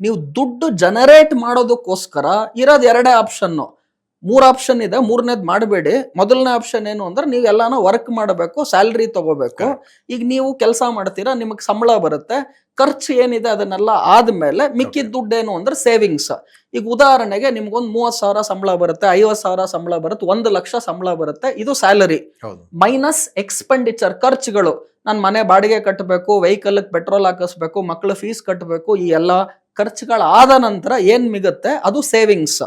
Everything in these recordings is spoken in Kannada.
ನೀವು ದುಡ್ಡು ಜನರೇಟ್ ಮಾಡೋದಕ್ಕೋಸ್ಕರ ಇರೋದು ಎರಡೇ ಆಪ್ಷನ್ ಮೂರು ಆಪ್ಷನ್ ಇದೆ ಮೂರನೇದು ಮಾಡಬೇಡಿ. ಮೊದಲನೇ ಆಪ್ಷನ್ ಏನು ಅಂದ್ರೆ ನೀವು ಎಲ್ಲಾನು ವರ್ಕ್ ಮಾಡಬೇಕು ಸ್ಯಾಲ್ರಿ ತಗೋಬೇಕು. ಈಗ ನೀವು ಕೆಲಸ ಮಾಡ್ತೀರಾ ನಿಮಗೆ ಸಂಬಳ ಬರುತ್ತೆ. ಖರ್ಚು ಏನಿದೆ ಅದನ್ನೆಲ್ಲ ಆದ್ಮೇಲೆ ಮಿಕ್ಕಿದ ದುಡ್ಡು ಏನು ಅಂದ್ರೆ ಸೇವಿಂಗ್ಸ್ ಈಗ ಉದಾಹರಣೆಗೆ ನಿಮ್ಗೊಂದು ಮೂವತ್ ಸಾವಿರ ಸಂಬಳ ಬರುತ್ತೆ ಐವತ್ತು ಸಾವಿರ ಸಂಬಳ ಬರುತ್ತೆ ಒಂದು ಲಕ್ಷ ಸಂಬಳ ಬರುತ್ತೆ ಇದು ಸ್ಯಾಲರಿ ಮೈನಸ್ ಎಕ್ಸ್ಪೆಂಡಿಚರ್ ಖರ್ಚುಗಳು. ನಾನು ಮನೆ ಬಾಡಿಗೆ ಕಟ್ಟಬೇಕು ವೆಹಿಕಲ್ ಪೆಟ್ರೋಲ್ ಹಾಕಿಸ್ಬೇಕು ಮಕ್ಕಳ ಫೀಸ್ ಕಟ್ಟಬೇಕು ಈ ಎಲ್ಲ ಖರ್ಚುಗಳಾದ ನಂತರ ಏನ್ ಮಿಗುತ್ತೆ? ಅದು ಸೇವಿಂಗ್ಸ್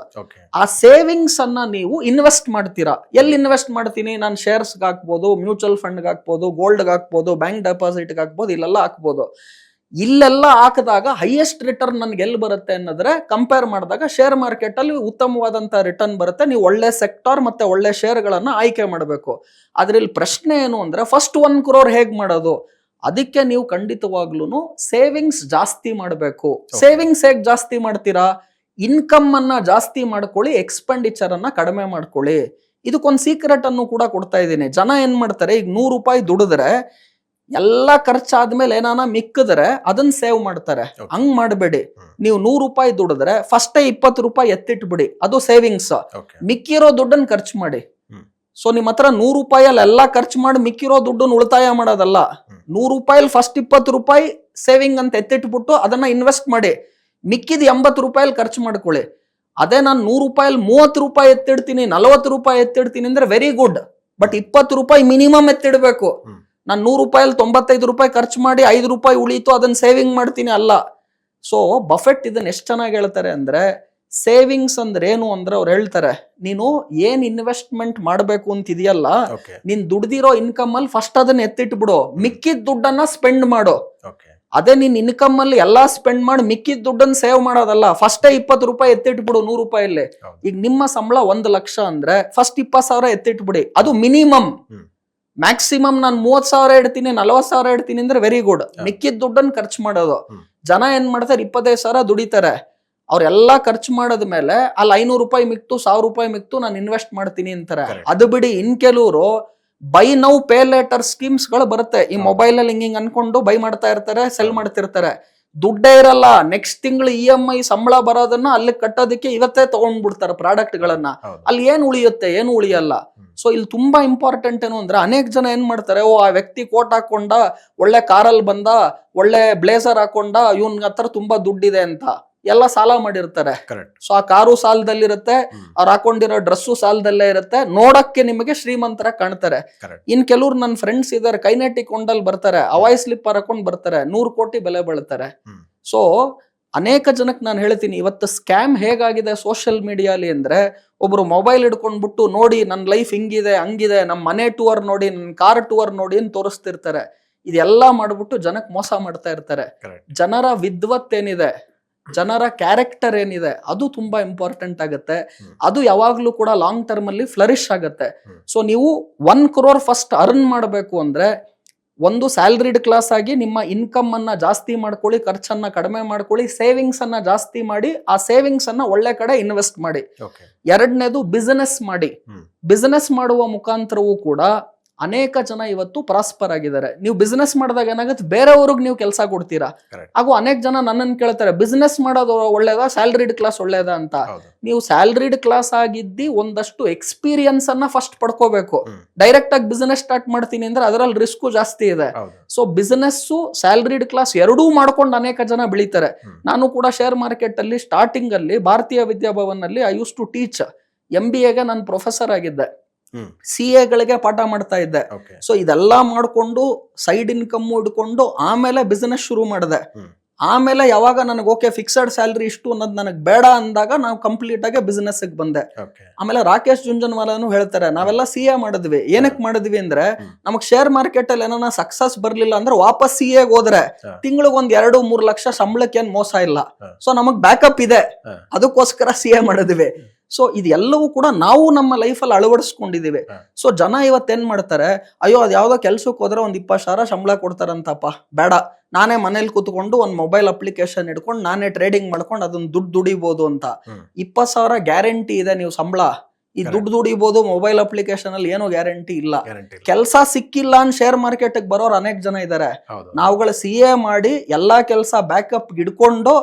ಆ ಸೇವಿಂಗ್ಸ್ ಅನ್ನ ನೀವು ಇನ್ವೆಸ್ಟ್ ಮಾಡ್ತೀರಾ. ಎಲ್ಲಿ ಇನ್ವೆಸ್ಟ್ ಮಾಡ್ತೀನಿ? ನಾನು ಶೇರ್ಸ್ ಹಾಕ್ಬೋದು ಮ್ಯೂಚುವಲ್ ಫಂಡ್ ಹಾಕ್ಬೋದು ಗೋಲ್ಡ್ ಹಾಕ್ಬೋದು ಬ್ಯಾಂಕ್ ಡೆಪಾಸಿಟ್ ಹಾಕ್ಬೋದು ಇಲ್ಲೆಲ್ಲ ಹಾಕ್ಬೋದು. ಇಲ್ಲೆಲ್ಲ ಹಾಕಿದಾಗ ಹೈಯೆಸ್ಟ್ ರಿಟರ್ನ್ ನನ್ಗೆ ಎಲ್ಲಿ ಬರುತ್ತೆ ಅನ್ನೋದ್ರೆ ಕಂಪೇರ್ ಮಾಡಿದಾಗ ಶೇರ್ ಮಾರ್ಕೆಟ್ ಅಲ್ಲಿ ಉತ್ತಮವಾದಂತ ರಿಟರ್ನ್ ಬರುತ್ತೆ. ನೀವು ಒಳ್ಳೆ ಸೆಕ್ಟರ್ ಮತ್ತೆ ಒಳ್ಳೆ ಶೇರ್ಗಳನ್ನ ಆಯ್ಕೆ ಮಾಡಬೇಕು. ಅದ್ರಲ್ಲಿ ಪ್ರಶ್ನೆ ಏನು ಅಂದ್ರೆ ಫಸ್ಟ್ ಒನ್ ಕ್ರೋರ್ ಹೇಗ್ ಮಾಡೋದು? ಅದಕ್ಕೆ ನೀವು ಖಂಡಿತವಾಗ್ಲೂ ಸೇವಿಂಗ್ಸ್ ಜಾಸ್ತಿ ಮಾಡಬೇಕು. ಸೇವಿಂಗ್ಸ್ ಹೇಗೆ ಜಾಸ್ತಿ ಮಾಡ್ತೀರಾ? ಇನ್ಕಮ್ ಅನ್ನ ಜಾಸ್ತಿ ಮಾಡ್ಕೊಳ್ಳಿ ಎಕ್ಸ್ಪೆಂಡಿಚರ್ ಅನ್ನ ಕಡಿಮೆ ಮಾಡ್ಕೊಳ್ಳಿ. ಇದಕ್ಕೊಂದು ಸೀಕ್ರೆಟ್ ಅನ್ನು ಕೂಡ ಕೊಡ್ತಾ ಇದ್ದೀನಿ. ಜನ ಏನ್ ಮಾಡ್ತಾರೆ ಈಗ ನೂರು ರೂಪಾಯಿ ದುಡಿದ್ರೆ ಎಲ್ಲ ಖರ್ಚಾದ್ಮೇಲೆ ಏನಾನ ಮಿಕ್ಕಿದ್ರೆ ಅದನ್ನ ಸೇವ್ ಮಾಡ್ತಾರೆ. ಹಂಗ್ ಮಾಡಬೇಡಿ. ನೀವು ನೂರು ರೂಪಾಯಿ ದುಡಿದ್ರೆ ಫಸ್ಟೇ ಇಪ್ಪತ್ತು ರೂಪಾಯಿ ಎತ್ತಿಟ್ಬಿಡಿ. ಅದು ಸೇವಿಂಗ್ಸ್ ಮಿಕ್ಕಿರೋ ದುಡ್ಡನ್ನ ಖರ್ಚು ಮಾಡಿ. ಸೊ ನಿಮ್ಮ ಹತ್ರ ನೂರು ರೂಪಾಯಲ್ಲಿ ಎಲ್ಲ ಖರ್ಚು ಮಾಡಿ ಮಿಕ್ಕಿರೋ ದುಡ್ಡನ್ನ ಉಳಿತಾಯ ಮಾಡೋದಲ್ಲ. ನೂರು ರೂಪಾಯಲ್ಲಿ ಫಸ್ಟ್ ಇಪ್ಪತ್ತು ರೂಪಾಯಿ ಸೇವಿಂಗ್ ಅಂತ ಎತ್ತಿಟ್ಬಿಟ್ಟು ಅದನ್ನ ಇನ್ವೆಸ್ಟ್ ಮಾಡಿ. ಮಿಕ್ಕಿದ ಎಂಬತ್ತು ರೂಪಾಯಲ್ಲಿ ಖರ್ಚು ಮಾಡ್ಕೊಳ್ಳಿ. ಅದೇ ನಾನು ನೂರು ರೂಪಾಯಲ್ಲಿ ಮೂವತ್ತು ರೂಪಾಯಿ ಎತ್ತಿಡ್ತೀನಿ ನಲವತ್ತು ರೂಪಾಯಿ ಎತ್ತಿಡ್ತೀನಿ ಅಂದ್ರೆ ವೆರಿ ಗುಡ್ ಬಟ್ ಇಪ್ಪತ್ತು ರೂಪಾಯಿ ಮಿನಿಮಮ್ ಎತ್ತಿಡ್ಬೇಕು. ನಾನು ನೂರು ರೂಪಾಯಲ್ಲಿ ತೊಂಬತ್ತೈದು ರೂಪಾಯಿ ಖರ್ಚು ಮಾಡಿ ಐದು ರೂಪಾಯಿ ಉಳೀತು ಅದನ್ನ ಸೇವಿಂಗ್ ಮಾಡ್ತೀನಿ ಅಲ್ಲ. ಸೊ ಬಫೆಟ್ ಇದನ್ನ ಎಷ್ಟು ಚೆನ್ನಾಗಿ ಹೇಳ್ತಾರೆ ಅಂದ್ರೆ ಸೇವಿಂಗ್ಸ್ ಅಂದ್ರೆ ಏನು ಅಂದ್ರೆ ಅವ್ರು ಹೇಳ್ತಾರೆ ನೀನು ಏನ್ ಇನ್ವೆಸ್ಟ್ಮೆಂಟ್ ಮಾಡಬೇಕು ಅಂತ ಇದೆಯಲ್ಲ ನೀನ್ ದುಡ್ದಿರೋ ಇನ್ಕಮ್ ಅಲ್ಲಿ ಫಸ್ಟ್ ಅದನ್ನ ಎತ್ತಿಟ್ಬಿಡು ಮಿಕ್ಕಿದ ದುಡ್ಡನ್ನ ಸ್ಪೆಂಡ್ ಮಾಡು. ಅದೇ ನೀನ್ ಇನ್ಕಮ್ ಅಲ್ಲಿ ಎಲ್ಲಾ ಸ್ಪೆಂಡ್ ಮಾಡಿ ಮಿಕ್ಕಿದ ದುಡ್ಡನ್ನ ಸೇವ್ ಮಾಡೋದಲ್ಲ ಫಸ್ಟೇ ಇಪ್ಪತ್ತು ರೂಪಾಯಿ ಎತ್ತಿಟ್ಬಿಡು ನೂರು ರೂಪಾಯಿ ಅಲ್ಲಿ ಈಗ ನಿಮ್ಮ ಸಂಬಳ ಒಂದು ಲಕ್ಷ ಅಂದ್ರೆ ಫಸ್ಟ್ ಇಪ್ಪತ್ತು ಸಾವಿರ ಎತ್ತಿಟ್ಬಿಡಿ ಅದು ಮಿನಿಮಮ್ ಮ್ಯಾಕ್ಸಿಮಮ್ ನಾನು ಮೂವತ್ ಸಾವಿರ ಇಡ್ತೀನಿ ನಲ್ವತ್ ಸಾವಿರ ಇಡ್ತೀನಿ ಅಂದ್ರೆ ವೆರಿ ಗುಡ್. ಮಿಕ್ಕಿದ ದುಡ್ಡನ್ನ ಖರ್ಚು ಮಾಡೋದು. ಜನ ಏನ್ ಮಾಡ್ತಾರೆ ಇಪ್ಪತ್ತೈದು ಸಾವಿರ ದುಡಿತಾರೆ. ಅವ್ರೆಲ್ಲಾ ಖರ್ಚು ಮಾಡಿದ ಮೇಲೆ ಅಲ್ಲಿ ಐನೂರು ರೂಪಾಯಿ ಮಿಕ್ತು ಸಾವಿರ ರೂಪಾಯಿ ಮಿಕ್ತು ನಾನು ಇನ್ವೆಸ್ಟ್ ಮಾಡ್ತೀನಿ ಅಂತಾರೆ. ಅದು ಬಿಡಿ ಇನ್ ಕೆಲವರು ಬೈ ನೌ ಪೇ ಲೇಟರ್ ಸ್ಕೀಮ್ಸ್ಗಳು ಬರುತ್ತೆ. ಈ. ಮೊಬೈಲ್ ಅಲ್ಲಿ ಹಿಂಗ್ ಹಿಂಗ್ ಅನ್ಕೊಂಡು ಬೈ ಮಾಡ್ತಾ ಇರ್ತಾರೆ ಸೆಲ್. ಮಾಡ್ತಿರ್ತಾರೆ. ದುಡ್ಡೇ ಇರಲ್ಲ. ನೆಕ್ಸ್ಟ್ ತಿಂಗಳು ಇ ಎಂ ಐ ಸಂಬಳ ಬರೋದನ್ನ ಅಲ್ಲಿ ಕಟ್ಟೋದಕ್ಕೆ ಇವತ್ತೇ ತಗೊಂಡ್ಬಿಡ್ತಾರೆ ಪ್ರಾಡಕ್ಟ್ ಗಳನ್ನ. ಅಲ್ಲಿ ಏನ್ ಉಳಿಯುತ್ತೆ? ಏನು ಉಳಿಯಲ್ಲ. ಸೊ ಇಲ್ಲಿ ತುಂಬಾ ಇಂಪಾರ್ಟೆಂಟ್ ಏನು ಅಂದ್ರೆ ಅನೇಕ ಜನ ಏನ್ ಮಾಡ್ತಾರೆ? ಓ ಆ ವ್ಯಕ್ತಿ ಕೋಟ್ ಹಾಕೊಂಡ ಒಳ್ಳೆ ಕಾರಲ್ಲಿ ಬಂದ ಒಳ್ಳೆ ಬ್ಲೇಸರ್ ಹಾಕೊಂಡ ಇವನ್ ಹತ್ರ ತುಂಬಾ ದುಡ್ಡಿದೆ ಅಂತ. ಎಲ್ಲ ಸಾಲ ಮಾಡಿರ್ತಾರೆ. ಸೊ ಆ ಕಾರು ಸಾಲದಲ್ಲಿರುತ್ತೆ. ಅವ್ರು ಹಾಕೊಂಡಿರೋ ಡ್ರೆಸ್ಸು ಸಾಲದಲ್ಲೇ ಇರುತ್ತೆ. ನೋಡಕ್ಕೆ ನಿಮಗೆ ಶ್ರೀಮಂತರ ಕಾಣ್ತಾರೆ. ಇನ್ ಕೆಲವ್ರು ನನ್ನ ಫ್ರೆಂಡ್ಸ್ ಇದಾರೆ ಕೈನೆಟಿಕ್ ಕೊಂಡಲ್ಲಿ ಬರ್ತಾರೆ ಅವಾಯ್ ಸ್ಲಿಪ್ಪರ್ ಹಾಕೊಂಡ್ ಬರ್ತಾರೆ ನೂರು ಕೋಟಿ ಬೆಲೆ ಬೀಳ್ತಾರೆ. ಸೊ ಅನೇಕ ಜನಕ್ಕೆ ನಾನು ಹೇಳ್ತೀನಿ ಇವತ್ತು ಸ್ಕ್ಯಾಮ್ ಹೇಗಾಗಿದೆ ಸೋಷಿಯಲ್ ಮೀಡಿಯಾಲಿ ಅಂದ್ರೆ ಒಬ್ರು ಮೊಬೈಲ್ ಹಿಡ್ಕೊಂಡ್ಬಿಟ್ಟು ನೋಡಿ ನನ್ನ ಲೈಫ್ ಹಿಂಗಿದೆ ಹಂಗಿದೆ ನಮ್ಮ ಮನೆ ಟೂರ್ ನೋಡಿ ನನ್ನ ಕಾರ್ ಟೂರ್ ನೋಡಿ ಅಂತ ತೋರಿಸ್ತಿರ್ತಾರೆ. ಇದೆಲ್ಲ ಮಾಡ್ಬಿಟ್ಟು ಜನಕ್ಕೆ ಮೋಸ ಮಾಡ್ತಾ ಇರ್ತಾರೆ. ಜನರ ವಿದ್ವತ್ ಏನಿದೆ ಜನರ ಕ್ಯಾರೆಕ್ಟರ್ ಏನಿದೆ ಅದು ತುಂಬಾ ಇಂಪಾರ್ಟೆಂಟ್ ಆಗುತ್ತೆ. ಅದು ಯಾವಾಗ್ಲೂ ಕೂಡ ಲಾಂಗ್ ಟರ್ಮ್ ಅಲ್ಲಿ ಫ್ಲರಿಶ್ ಆಗುತ್ತೆ. ಸೊ ನೀವು ಒನ್ ಕ್ರೋರ್ ಫಸ್ಟ್ ಅರ್ನ್ ಮಾಡಬೇಕು ಅಂದ್ರೆ ಒಂದು ಸ್ಯಾಲ್ರಿಡ್ ಕ್ಲಾಸ್ ಆಗಿ ನಿಮ್ಮ ಇನ್ಕಮ್ ಅನ್ನ ಜಾಸ್ತಿ ಮಾಡ್ಕೊಳ್ಳಿ ಖರ್ಚನ್ನ ಕಡಿಮೆ ಮಾಡ್ಕೊಳ್ಳಿ ಸೇವಿಂಗ್ಸ್ ಅನ್ನ ಜಾಸ್ತಿ ಮಾಡಿ ಆ ಸೇವಿಂಗ್ಸ್ ಅನ್ನ ಒಳ್ಳೆ ಕಡೆ ಇನ್ವೆಸ್ಟ್ ಮಾಡಿ. ಎರಡನೇದು ಬಿಸಿನೆಸ್ ಮಾಡಿ. ಬಿಸಿನೆಸ್ ಮಾಡುವ ಮುಖಾಂತರವೂ ಕೂಡ ಅನೇಕ ಜನ ಇವತ್ತು ಪರಸ್ಪರ ಆಗಿದ್ದಾರೆ. ನೀವು ಬಿಸ್ನೆಸ್ ಮಾಡಿದಾಗ ಏನಾಗುತ್ತೆ? ಬೇರೆಯವ್ರಿಗೆ ನೀವು ಕೆಲಸ ಕೊಡ್ತೀರಾ. ಹಾಗೂ ಅನೇಕ ಜನ ನನ್ನನ್ನು ಕೇಳ್ತಾರೆ ಬಿಸ್ನೆಸ್ ಮಾಡೋದು ಒಳ್ಳೇದಾ? ಸ್ಯಾಲ್ರಿಡ್ ಕ್ಲಾಸ್ ಒಳ್ಳೇದಾ? ಅಂತ. ನೀವು ಸ್ಯಾಲ್ರಿಡ್ ಕ್ಲಾಸ್ ಆಗಿದ್ದಿ ಒಂದಷ್ಟು ಎಕ್ಸ್ಪೀರಿಯನ್ಸ್ ಅನ್ನ ಫಸ್ಟ್ ಪಡ್ಕೋಬೇಕು. ಡೈರೆಕ್ಟ್ ಆಗಿ ಬಿಸ್ನೆಸ್ ಸ್ಟಾರ್ಟ್ ಮಾಡ್ತೀನಿ ಅಂದ್ರೆ ಅದರಲ್ಲಿ ರಿಸ್ಕ್ ಜಾಸ್ತಿ ಇದೆ. ಸೊ ಬಿಸ್ನೆಸ್ಸು ಸ್ಯಾಲ್ರಿಡ್ ಕ್ಲಾಸ್ ಎರಡೂ ಮಾಡ್ಕೊಂಡು ಅನೇಕ ಜನ ಬೆಳೀತಾರೆ. ನಾನು ಕೂಡ ಶೇರ್ ಮಾರ್ಕೆಟ್ ಅಲ್ಲಿ ಸ್ಟಾರ್ಟಿಂಗ್ ಅಲ್ಲಿ Bharatiya Vidya Bhavan I use to teach M B ಎಗೆ ನಾನು ಪ್ರೊಫೆಸರ್ ಆಗಿದ್ದೆ. ಸಿ ಎಗಳಿಗೆ ಪಾಠ ಮಾಡ್ತಾ ಇದ್ದೆ. ಸೊ ಇದೆಲ್ಲ ಮಾಡ್ಕೊಂಡು ಸೈಡ್ ಇನ್ಕಮ್ ಇಟ್ಕೊಂಡು ಆಮೇಲೆ ಬಿಸ್ನೆಸ್ ಶುರು ಮಾಡಿದೆ. ಆಮೇಲೆ ಯಾವಾಗ ನನಗೆ ಓಕೆ ಫಿಕ್ಸಡ್ ಸ್ಯಾಲ್ರಿ ಇಷ್ಟು ಅನ್ನೋದು ನನಗೆ ಬೇಡ ಅಂದಾಗ ನಾವು ಕಂಪ್ಲೀಟ್ ಆಗಿ ಬಿಸ್ನೆಸ್ ಬಂದೆ. ಆಮೇಲೆ ರಾಕೇಶ್ ಜುಂಜನ್ವಾಲಾನು ಹೇಳ್ತಾರೆ ನಾವೆಲ್ಲ ಸಿ ಎ ಮಾಡಿದ್ವಿ. ಏನಕ್ಕೆ ಮಾಡಿದ್ವಿ ಅಂದ್ರೆ. ನಮಗ್ ಶೇರ್ ಮಾರ್ಕೆಟ್ ಅಲ್ಲಿ ಏನಾರ ಸಕ್ಸಸ್ ಬರ್ಲಿಲ್ಲ ಅಂದ್ರೆ ವಾಪಸ್ ಸಿ ಎಗ್ ಹೋದ್ರೆ. ತಿಂಗಳಿಗೆ ಒಂದ್ ಎರಡು ಮೂರು ಲಕ್ಷ ಸಂಬಳಕ್ಕೆ ಏನ್ ಮೋಸ ಇಲ್ಲ. ಸೊ ನಮಗ್ ಬ್ಯಾಕಪ್ ಇದೆ. ಅದಕ್ಕೋಸ್ಕರ ಸಿ ಎ ಮಾಡಿದ್ವಿ. ಸೊ ಇದೆಲ್ಲವೂ ಕೂಡ ನಾವು ನಮ್ಮ ಲೈಫಲ್ಲಿ ಅಳವಡಿಸ್ಕೊಂಡಿದೀವಿ ಹಾ. ಸೊ ಜನ ಇವತ್ತೇನ್ ಮಾಡ್ತಾರೆ ಅಯ್ಯೋ ಅದ್ ಯಾವ್ದೋ ಕೆಲ್ಸಕ್ಕೆ ಹೋದ್ರೆ ಒಂದ್ ಇಪ್ಪತ್ತು ಸಾವಿರ ಸಂಬಳ ಕೊಡ್ತಾರಂತಪ್ಪ. ಬೇಡ. ನಾನೇ ಮನೇಲಿ ಕೂತ್ಕೊಂಡು ಒಂದ್ ಮೊಬೈಲ್ ಅಪ್ಲಿಕೇಶನ್ ಇಟ್ಕೊಂಡು ನಾನೇ ಟ್ರೇಡಿಂಗ್ ಮಾಡ್ಕೊಂಡು ಅದನ್ನ ದುಡ್ಡು ದುಡಿಬಹುದು ಅಂತ. ಇಪ್ಪತ್ತು ಸಾವಿರ ಗ್ಯಾರಂಟಿ ಇದೆ ನೀವು ಸಂಬಳ ಈ ದುಡ್ಡು ದುಡಿಬಹುದು ಮೊಬೈಲ್ ಅಪ್ಲಿಕೇಶನ್ ಅಲ್ಲಿ ಏನೋ ಗ್ಯಾರಂಟಿ ಇಲ್ಲ. ಕೆಲಸ ಸಿಕ್ಕಿಲ್ಲ ಅಂತ ಶೇರ್ ಮಾರ್ಕೆಟ್ ಬರೋರು ಅನೇಕ ಜನ ಇದ್ದಾರೆ ನಾವುಗಳ ಸಿ ಎ ಮಾಡಿ ಎಲ್ಲಾ ಕೆಲಸ ಬ್ಯಾಕಪ್ ಇಡ್ಕೊಂಡು.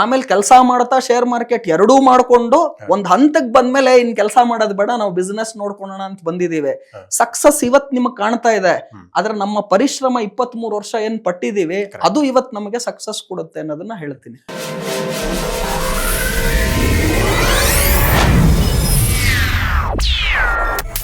ಆಮೇಲೆ ಕೆಲಸ ಮಾಡ್ತಾ ಶೇರ್ ಮಾರ್ಕೆಟ್ ಎರಡೂ ಮಾಡ್ಕೊಂಡು ಒಂದ್ ಹಂತಕ್ ಬಂದ್ಮೇಲೆ ಇನ್ ಕೆಲಸ ಮಾಡೋದ್ ಬೇಡ ನಾವು ಬಿಸ್ನೆಸ್ ನೋಡ್ಕೊಳ್ಳೋಣ ಅಂತ ಬಂದಿದೀವಿ. ಸಕ್ಸಸ್ ಇವತ್ ನಿಮಗ್ ಕಾಣ್ತಾ ಇದೆ. ಆದ್ರೆ ನಮ್ಮ ಪರಿಶ್ರಮ ಇಪ್ಪತ್ತ್ ಮೂರು ವರ್ಷ ಏನ್ ಪಟ್ಟಿದೀವಿ ಅದು ಇವತ್ ನಮಗೆ ಸಕ್ಸಸ್ ಕೊಡುತ್ತೆ ಅನ್ನೋದನ್ನ ಹೇಳ್ತೀನಿ. Yeah!